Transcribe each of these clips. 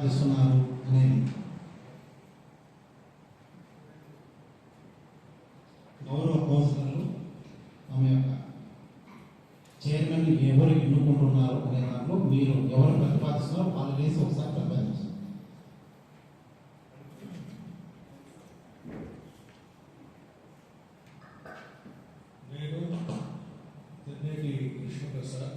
చేస్తున్నారు అనేది గౌరవ కౌన్సిలర్లు తమ యొక్క చైర్మన్ ఎవరు ఎన్నుకుంటున్నారు అనే దాంట్లో మీరు ఎవరు ప్రతిపాదిస్తున్నారో వాళ్ళు వేసి ఒకసారి ప్రతిపాదించారు నేను తెన్నేటి కృష్ణప్రసాద్.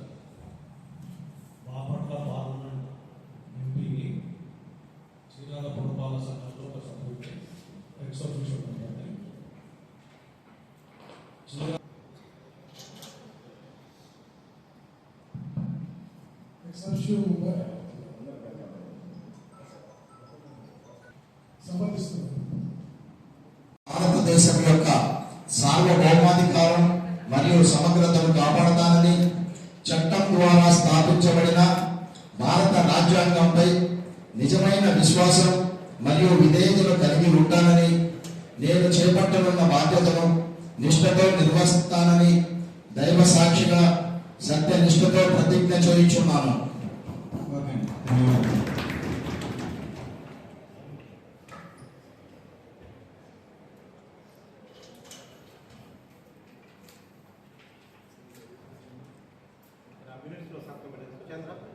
భారతదేశం యొక్క సార్వభౌమాధికారం మరియు సమగ్రతను కాపాడతానని చట్టం ద్వారా స్థాపించబడిన భారత రాజ్యాంగంపై నిజమైన విశ్వాసం మరియు విధేయతను కలిగి ఉంటానని నేను చేపట్టనున్న బాధ్యతను నిష్ఠతో నిర్వహిస్తానని దైవ సాక్షిగా సత్యనిష్టతో ప్రతిజ్ఞ చేయించున్నాను Gracias.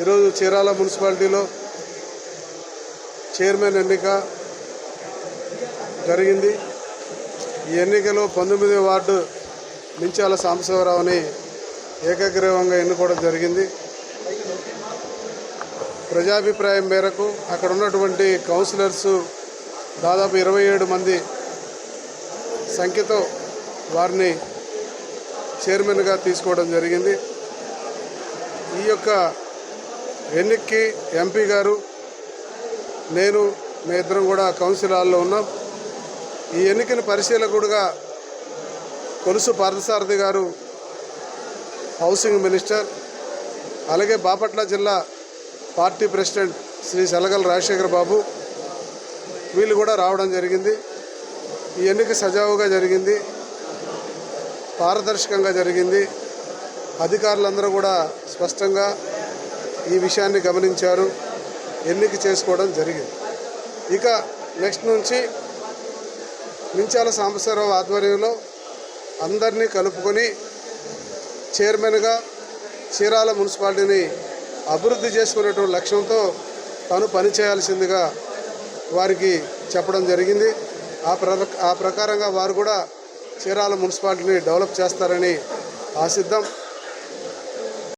ఈరోజు చీరాల మున్సిపాలిటీలో చైర్మన్ ఎన్నిక జరిగింది. ఈ ఎన్నికలో పంతొమ్మిది వార్డు మించాల సాంబశివరావుని ఏకగ్రీవంగా ఎన్నుకోవడం జరిగింది. ప్రజాభిప్రాయం మేరకు అక్కడ ఉన్నటువంటి కౌన్సిలర్స్ దాదాపు ఇరవై ఏడు మంది సంఖ్యతో వారిని చైర్మన్గా తీసుకోవడం జరిగింది. ఈ యొక్క ఎన్నిక్కి ఎంపీ గారు నేను మీ ఇద్దరం కూడా కౌన్సిల్ హాల్లో ఉన్నాం. ఈ ఎన్నికని పరిశీలకుడుగా కొలుసు పార్థసారథి గారు హౌసింగ్ మినిస్టర్ అలాగే బాపట్ల జిల్లా పార్టీ ప్రెసిడెంట్ శ్రీ సెలగల రాజశేఖర్ బాబు వీళ్ళు కూడా రావడం జరిగింది. ఈ ఎన్నిక సజావుగా జరిగింది పారదర్శకంగా జరిగింది. అధికారులందరూ కూడా స్పష్టంగా ఈ విషయాన్ని గమనించారు. ఎన్నిక చేసుకోవడం జరిగింది. ఇక నెక్స్ట్ నుంచి మించాల సాంబశివరావు ఆధ్వర్యంలో అందరినీ కలుపుకొని చైర్మన్గా చీరాల మున్సిపాలిటీని అభివృద్ధి చేసుకునేటువంటి లక్ష్యంతో తను పనిచేయాల్సిందిగా వారికి చెప్పడం జరిగింది. ఆ ప్ర ఆ ప్రకారంగా వారు కూడా చీరాల మున్సిపాలిటీని డెవలప్ చేస్తారని ఆశిద్దాం.